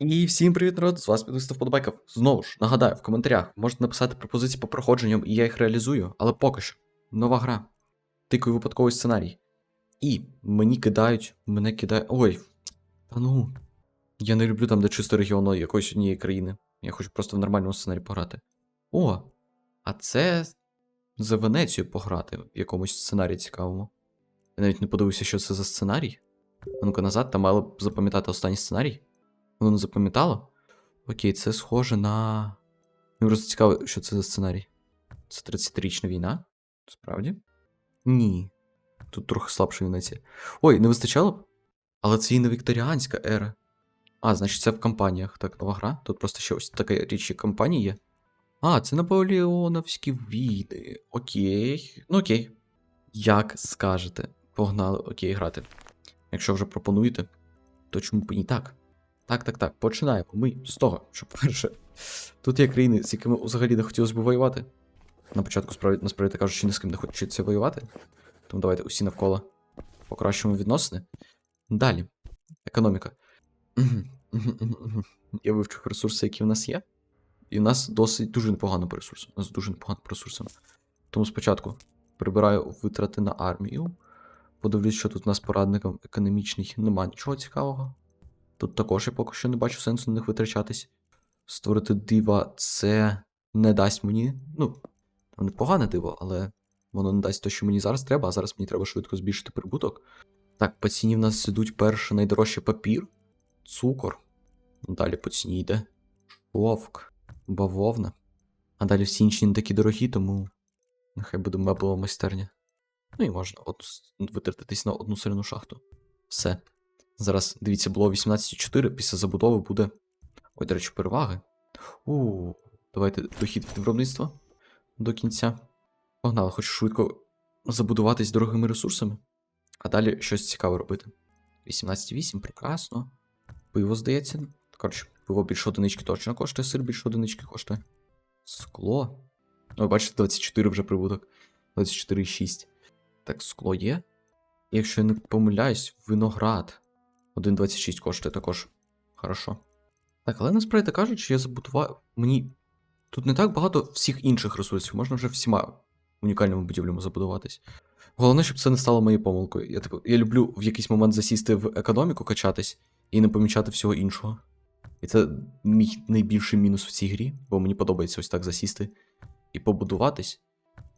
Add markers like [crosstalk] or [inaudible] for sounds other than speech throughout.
І всім привіт, народ! З вас підписав Подобайков. Знову ж, нагадаю, в коментарях можете написати пропозиції по проходженням, і я їх реалізую, але поки що. Нова гра. Тикаю випадковий сценарій. І мені кидають, мене кидають. Ой. Та ну. Я не люблю там, де чисто регіону якоїсь однієї країни. Я хочу просто в нормальному сценарії пограти. О! А це за Венецію пограти в якомусь сценарії цікавому. Я навіть не подивився, що це за сценарій. Ну-ка назад, там мало б запам'ятати останній сценарій. Воно не запам'ятало? Окей, це схоже на. Мені просто цікаво, що це за сценарій. Це 30-річна війна? Справді? Ні. Тут трохи слабша Венеція. Ой, не вистачало б? Але це і не вікторіанська ера. А, значить, це в кампаніях. Так, нова гра. Тут просто ще ось така річ, кампанії є. А, це наполеоновські війни. Окей. Ну окей. Як скажете. Погнали, окей, грати. Якщо вже пропонуєте, то чому б і не так? Так, так, так, починаємо. Ми з того, що перше. Тут є країни, з якими взагалі не хотілося б воювати. На початку, справді, насправді кажучи, ні з ким не хочеться воювати. Тому давайте усі навколо покращимо відносини. Далі. Економіка. Я вивчив ресурси, які в нас є. І в нас досить дуже непогано по ресурсам. У нас дуже непогано по ресурсам. Тому спочатку прибираю витрати на армію. Подивлюсь, що тут у нас порадником економічний. Нема нічого цікавого. Тут також я поки що не бачу сенсу на них витрачатись. Створити дива це не дасть мені. Ну, там непогане диво, але воно не дасть те, що мені зараз треба, а зараз мені треба швидко збільшити прибуток. Так, по ціні в нас ідуть перше найдорожче папір, цукор. Далі по ціні йде шовк, бавовна. А далі всі інші не такі дорогі, тому нехай буде меблова майстерня. Ну і можна с- витратитись на одну соляну шахту. Все. Зараз, дивіться, було 18,4, після забудови буде. Ой, до речі, переваги. У, давайте дохід від виробництва до кінця. Погнали, хочу швидко забудуватись дорогими ресурсами, а далі щось цікаве робити. 18,8, прекрасно. Пиво, здається. Коротше, пиво більше одинички точно коштує, сир більше одинички коштує. Скло. Ой, бачите, 24 вже прибуток. 24,6. Так, скло є. Якщо я не помиляюсь, виноград. 1,26 коштує також. Хорошо. Так, але насправді кажучи, я забудував. Мені тут не так багато всіх інших ресурсів, можна вже всіма унікальними будівлями забудуватись. Головне, щоб це не стало моєю помилкою. Я, типу, я люблю в якийсь момент засісти в економіку, качатись і не помічати всього іншого. І це мій найбільший мінус в цій грі, бо мені подобається ось так засісти і побудуватись.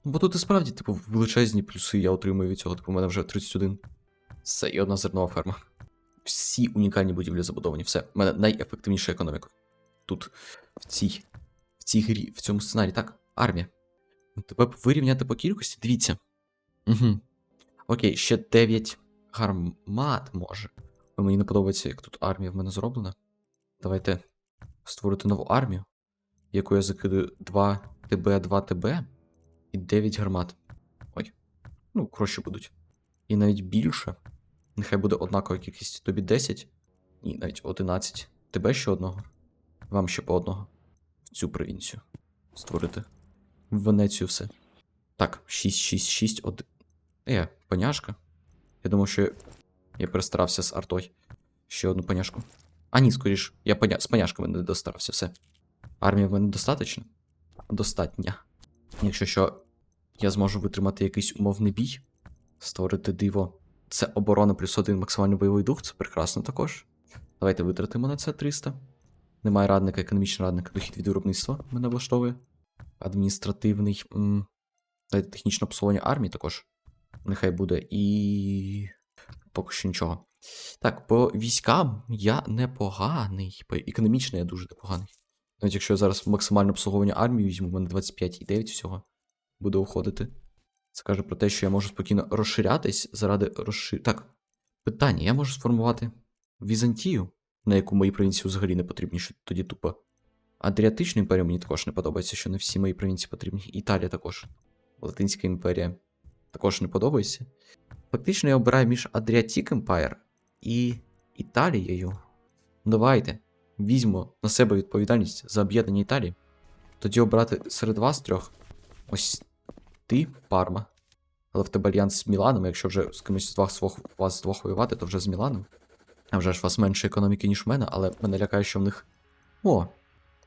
Бо тут і справді, типу, величезні плюси я отримую від цього. Типу, у мене вже 31. Все, і одна зернова ферма. Всі унікальні будівлі забудовані. Все, у мене найефективніша економіка. Тут, в цій, в цій грі, в цьому сценарії. Так, армія. Тебе б вирівняти по кількості? Дивіться. Угу. Окей, ще 9 гармат може. Мені не подобається, як тут армія в мене зроблена. Давайте створити нову армію, яку я закидаю 2 ТБ, 2 ТБ і 9 гармат. Ой. Ну, краще будуть. І навіть більше. Нехай буде однакова кількість. Тобі 10. Ні, навіть 11. Тебе ще одного. Вам ще по одного. В цю провінцію. Створити. В Венецію все. Так, 6, 6, 6, 1. Е, поняшка. Я думав, що я перестарався з артой. Ще одну поняшку. А ні, скоріш, я поня... з поняшками не достарався, все. Армія в мене достаточно? Достатня. Якщо що, я зможу витримати якийсь умовний бій, створити диво. Це оборона плюс один максимальний бойовий дух, це прекрасно також. Давайте витратимо на це 300. Немає радника, економічний радник, дохід від виробництва мене влаштовує. Адміністративний. М... Давайте технічне обслуговування армії також. Нехай буде. І. Поки що нічого. Так, по військам я непоганий. По економічно я дуже непоганий. Навіть якщо я зараз максимальне обслуговування армії візьму, в мене 25,9 всього буде уходити. Це каже про те, що я можу спокійно розширятись заради розшир... Так, питання: я можу сформувати Візантію, на яку мої провінції взагалі не потрібні, що тоді тупо. Адріатичну імперію мені також не подобається, що не всі мої провінції потрібні. Італія також. Латинська імперія також не подобається. Фактично я обираю між Adriatic Empire і Італією. Давайте візьмо на себе відповідальність за об'єднання Італії. Тоді обрати серед вас трьох. Ось ти, Парма. Але в тебе альянс з Міланом, якщо вже з кимось з вас вас двох воювати, то вже з Міланом. А вже ж у вас менше економіки, ніж в мене, але мене лякає, що в них. О!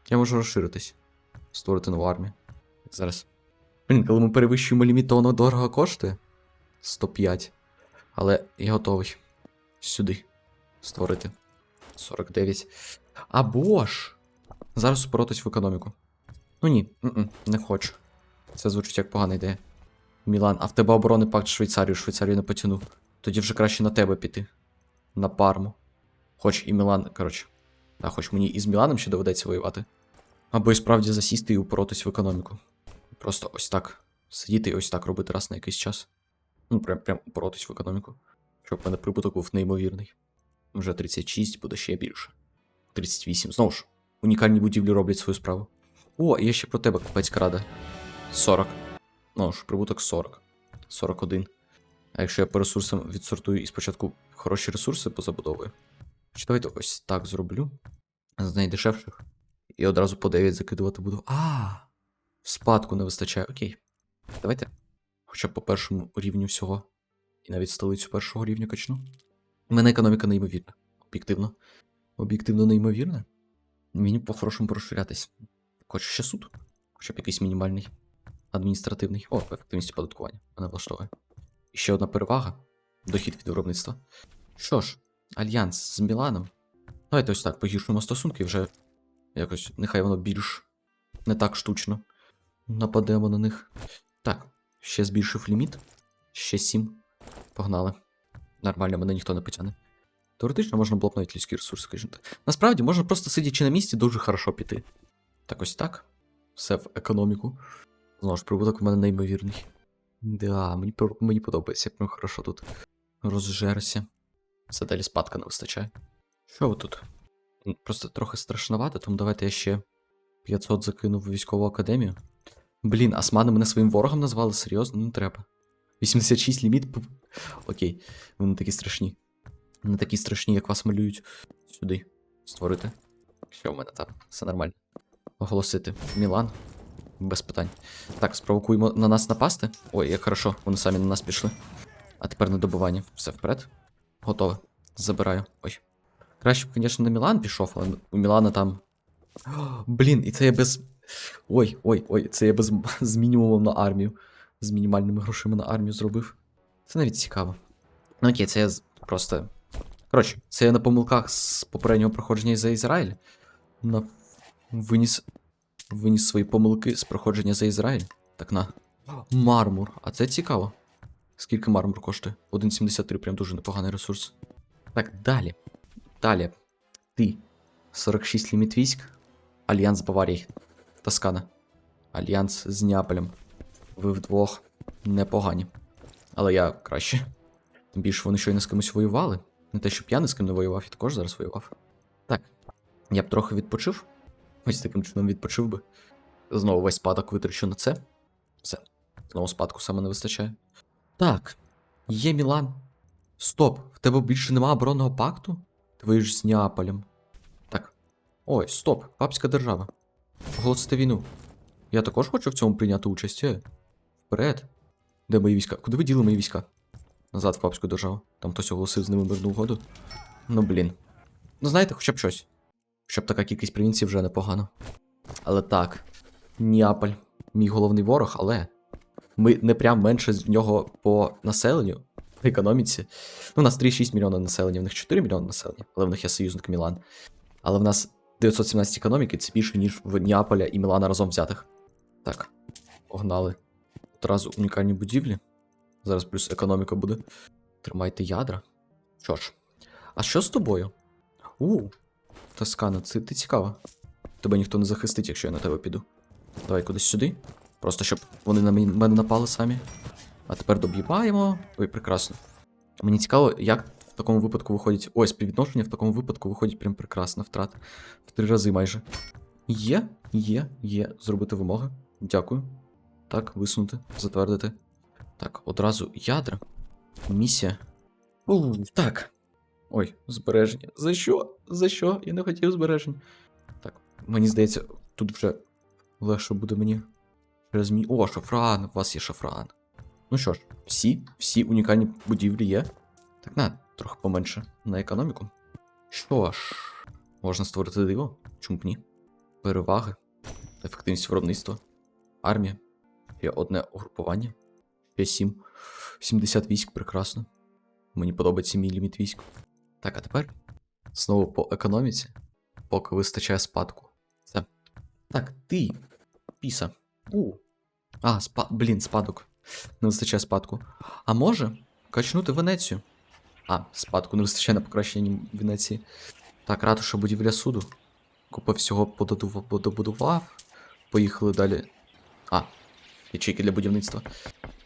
Я можу розширитись. Створити нову армію. Зараз. Блін, коли ми перевищуємо ліміт, то воно дорого коштує. 105. Але я готовий. Сюди. Створити. 49. Або ж. Зараз упоротись в економіку. Ну ні, не хочу. Це звучить як погана ідея. Мілан, а в тебе оборонний пакт з Швейцарією, Швейцарію не потяну. Тоді вже краще на тебе піти. На парму. Хоч і Мілан, коротше. А хоч мені і з Міланом ще доведеться воювати. Або і справді засісти і упоротись в економіку. Просто ось так. Сидіти і ось так робити раз на якийсь час. Ну, прям прям упоротись в економіку. Щоб в мене прибуток був неймовірний. Вже 36, буде ще більше. 38. Знову ж, унікальні будівлі роблять свою справу. О, я ще про тебе купецька рада. 40. Ну ж, прибуток 40. 41. А якщо я по ресурсам відсортую і спочатку хороші ресурси позабудовую. Чи давайте ось так зроблю. З найдешевших. І одразу по 9 закидувати буду. А, спадку не вистачає. Окей. Давайте. Хоча б по першому рівню всього. І навіть столицю першого рівня качну. У мене економіка неймовірна. Об'єктивно. Об'єктивно неймовірна. Мені по-хорошому розширятись. Хочу ще суд. Хоча б якийсь мінімальний. Адміністративний. О, ефективність оподаткування. Мене влаштовує. І ще одна перевага. Дохід від виробництва. Що ж, альянс з Міланом. Давайте ось так погіршуємо стосунки вже якось, нехай воно більш не так штучно. Нападемо на них. Так, ще збільшив ліміт. Ще 7. Погнали. Нормально, мене ніхто не потягне. Теоретично можна було б навіть людські ресурси, скажімо так. Насправді можна просто сидячи на місці дуже хорошо піти. Так ось так. Все в економіку. Знову ж, прибуток в мене неймовірний. Да, мені, мені подобається, як ми хорошо тут розжерся. Все далі спадка не вистачає. Що ви тут? Просто трохи страшновато, тому давайте я ще 500 закину в військову академію. Блін, османи мене своїм ворогом назвали? Серйозно? Не треба. 86 ліміт. Окей, ви не такі страшні. Не такі страшні, як вас малюють. Сюди. Створити. Що в мене там? Все нормально. Оголосити. Мілан. Без питань. Так, спровокуємо на нас напасти. Ой, як хорошо, вони самі на нас пішли. А тепер на добування. Все вперед. Готове. Забираю. Ой. Краще б, звісно, на Мілан пішов, але у Мілана там. О, [gasps] Блін, і це я без. Ой, ой, ой, це я без [laughs] з мінімумом на армію. З мінімальними грошима на армію зробив. Це навіть цікаво. Ну окей, це я просто. Коротше, це я на помилках з попереднього проходження за Ізраїль. На... Виніс. Виніс свої помилки з проходження за Ізраїль. Так на. Мармур. А це цікаво. Скільки мармур коштує? 1,73, прям дуже непоганий ресурс. Так, далі. Далі. Ти. 46 ліміт військ. Альянс Баварії. Тоскана. Альянс з Неаполем. Ви вдвох непогані. Але я краще. Тим більше вони щойно з кимось воювали. Не те, щоб я не з ким не воював, я також зараз воював. Так. Я б трохи відпочив. Ось таким чином відпочив би. Знову весь спадок витрачу на це. Все. Знову спадку саме не вистачає. Так. Є Мілан. Стоп, в тебе більше нема оборонного пакту? Ти воюєш з Неаполем. Так. Ой, стоп, папська держава. Оголосити війну. Я також хочу в цьому прийняти участь. Е. Вперед. Де мої війська? Куди ви діли мої війська? Назад в папську державу. Там хтось оголосив з ними мирну угоду. Ну блін. Ну знаєте, хоча б щось. Хоча б така кількість провінцій вже непогано. Але так. Неаполь. Мій головний ворог, але. Ми не прям менше з нього по населенню, по економіці. Ну, у нас 3,6 мільйона населення, в них 4 мільйони населення, але в них є союзник Мілан. Але в нас 917 економіки, це більше, ніж в Неаполя і Мілана разом взятих. Так, погнали. Одразу унікальні будівлі. Зараз плюс економіка буде. Тримайте ядра. Що ж. А що з тобою? У, Тоскана, це ти цікава. Тебе ніхто не захистить, якщо я на тебе піду. Давай кудись сюди. Просто щоб вони на мене напали самі. А тепер доб'їбаємо. Ой, прекрасно. Мені цікаво, як в такому випадку виходить. Ой, співвідношення в такому випадку виходить прям прекрасно втрат. В три рази майже. Є, є, є. Зробити вимоги. Дякую. Так, висунути, затвердити. Так, одразу ядра. Місія. У, так. Ой, збереження. За що? За що? Я не хотів збережень. Так, мені здається, тут вже легше буде мені. Через. О, шафран, у вас є шафран. Ну що ж, всі, всі унікальні будівлі є. Так, на, трохи поменше на економіку. Що ж, можна створити диво? Чому б ні? Переваги, ефективність виробництва, армія, є одне угрупування, ще 7. 70 військ, прекрасно. Мені подобається мій ліміт військ. Так, а тепер знову по економіці, поки вистачає спадку. Це. Так, ти. Піса. У. А, спа... блін, спадок. Не вистачає спадку. А може качнути Венецію. А, спадку не вистачає на покращення Венеції. Так, ратуша будівля суду. Купа всього подобудував. Поїхали далі. А, ячейки для будівництва.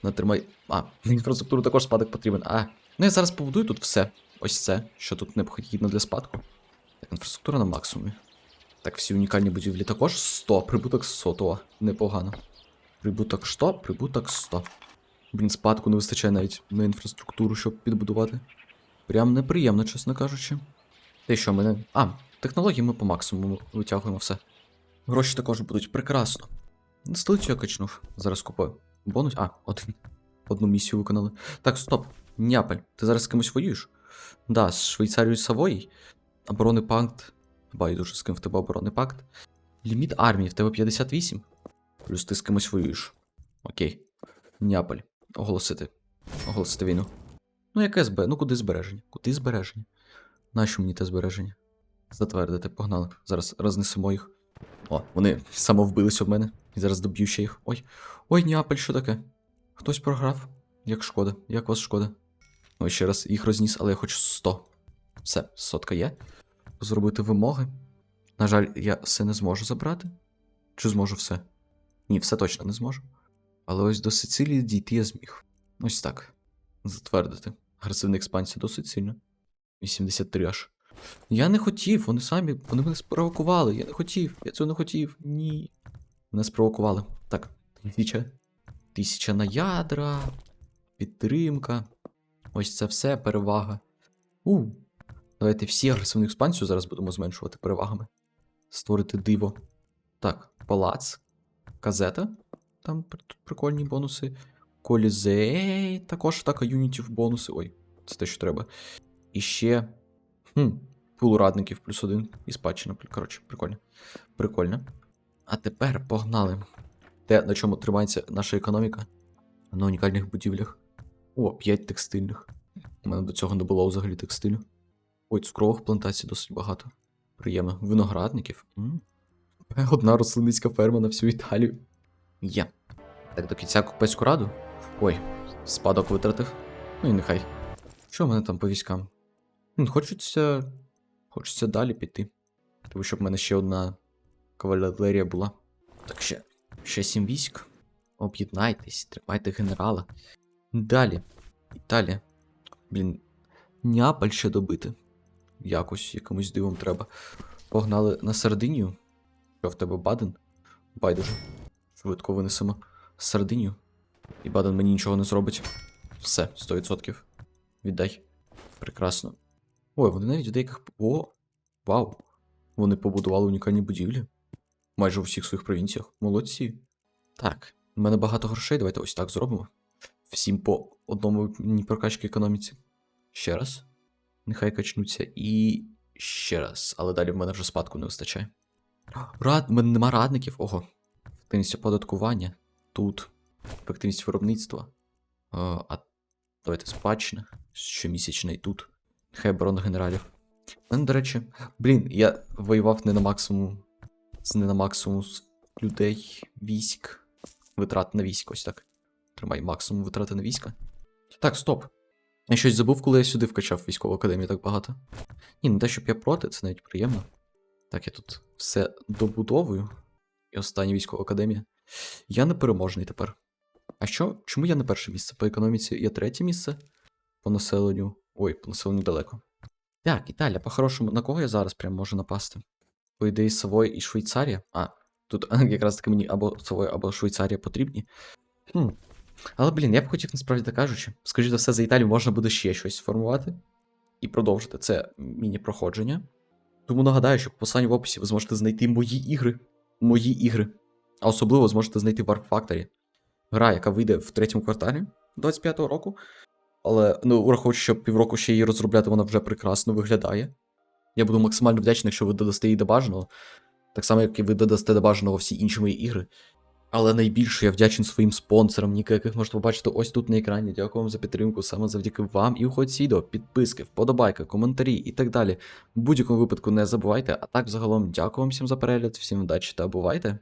Натримай. А, [laughs] інфраструктуру також спадок потрібен. А, ну я зараз побудую тут все. Ось це, що тут необхідно для спадку. Так, інфраструктура на максимумі. Так, всі унікальні будівлі також 100, прибуток 100, непогано. Прибуток 100, прибуток 100. Блін, спадку не вистачає навіть на інфраструктуру, щоб підбудувати. Прям неприємно, чесно кажучи. Те, що мене. А, технології ми по максимуму витягуємо все. Гроші також будуть прекрасно. Столицю я качнув. Зараз купую. Бонус. А, один. Одну місію виконали. Так, стоп. Няпаль, ти зараз з кимось воюєш? Да, з Швейцарією Савої. Оборонний пакт. Байдуже, з ким в тебе оборонний пакт. Ліміт армії в тебе 58. Плюс ти з кимось воюєш. Окей. Няполь. Оголосити. Оголосити війну. Ну, яке СБ? Ну куди збереження? Куди збереження? Нащо мені те збереження? Затвердити, погнали. Зараз рознесемо їх. О, вони самовбились об мене. І зараз доб'ю ще їх. Ой. Ой, Неаполь, що таке? Хтось програв. Як шкода, як вас шкода. Ой, ще раз їх розніс, але я хочу 100. Все, сотка є. Зробити вимоги. На жаль, я все не зможу забрати. Чи зможу все? Ні, все точно не зможу. Але ось до Сицилії дійти я зміг. Ось так. Затвердити. Агресивна експансія досить сильно. 83 аж. Я не хотів, вони самі, вони мене спровокували. Я не хотів, я цього не хотів. Ні. Мене спровокували. Так, тисяча. Тисяча на ядра. Підтримка. Ось це все перевага. У. Давайте всі агресивну експансію зараз будемо зменшувати перевагами. Створити диво. Так, палац. Казета. Там прикольні бонуси. Колізей. Також атака юнітів бонуси. Ой, це те, що треба. І ще. Хм, пул радників плюс один. І спадщина. Коротше, прикольно. Прикольно. А тепер погнали. Те, на чому тримається наша економіка. На унікальних будівлях. О, 5 текстильних. У мене до цього не було взагалі текстилю. Ой, цукрових плантацій досить багато. Приємно. Виноградників. М. [laughs] Одна рослинницька ферма на всю Італію. Є. Так, до кінця купецьку раду. Ой, спадок витратив. Ну і нехай. Що в мене там по військам? М, Хочеться. Хочеться далі піти. Тому щоб в мене ще одна кавалерія була. Так ще. Ще сім військ. Об'єднайтесь, тримайте генерала. Далі. Італія. Блін. Неаполь ще добити. Якось, якимось дивом треба. Погнали на Сардинію. Що в тебе Баден? Байдуже. Швидко винесемо. Сардинію. І Баден мені нічого не зробить. Все, 100%. Віддай. Прекрасно. Ой, вони навіть в деяких. О! Вау! Вони побудували унікальні будівлі. Майже у всіх своїх провінціях. Молодці. Так, в мене багато грошей, давайте ось так зробимо. Всім по одному прокачки економіці. Ще раз. Нехай качнуться. І ще раз. Але далі в мене вже спадку не вистачає. Рад... В мене нема радників. Ого. Ефективність оподаткування. Тут. Ефективність виробництва. А, а давайте спадщина. Щомісячна і тут. Нехай оборона генералів. У мене, до речі, блін, я воював не на максимум. З не на максимум людей, військ. Витрат на військ, ось так. Тримай максимум витрати на війська. Так, стоп. Я щось забув, коли я сюди вкачав військову академію так багато. Ні, не те, щоб я проти, це навіть приємно. Так, я тут все добудовую. І остання військова академія. Я непереможний тепер. А що? Чому я не перше місце? По економіці я третє місце? По населенню. Ой, по населенню далеко. Так, Італія, по-хорошому, на кого я зараз прям можу напасти? По ідеї, Савой і Швейцарія. А, тут [laughs] якраз таки мені або Савой, або Швейцарія потрібні. Хм. Але, блін, я б хотів, насправді так кажучи, скоріш за все, за Італію можна буде ще щось сформувати і продовжити це міні-проходження. Тому нагадаю, що по посиланню в описі ви зможете знайти мої ігри. Мої ігри. А особливо зможете знайти Warp Factory. Гра, яка вийде в третьому кварталі 25-го року. Але, ну, враховуючи, що півроку ще її розробляти, вона вже прекрасно виглядає. Я буду максимально вдячний, якщо ви додасте її до бажаного. Так само, як і ви додасте до бажаного всі інші мої ігри. Але найбільше я вдячен своїм спонсорам, ніка яких можете побачити ось тут на екрані. Дякую вам за підтримку. Саме завдяки вам і уходь відео, підписки, вподобайки, коментарі і так далі. В будь-якому випадку не забувайте. А так, загалом, дякую вам всім за перегляд, всім удачі та бувайте!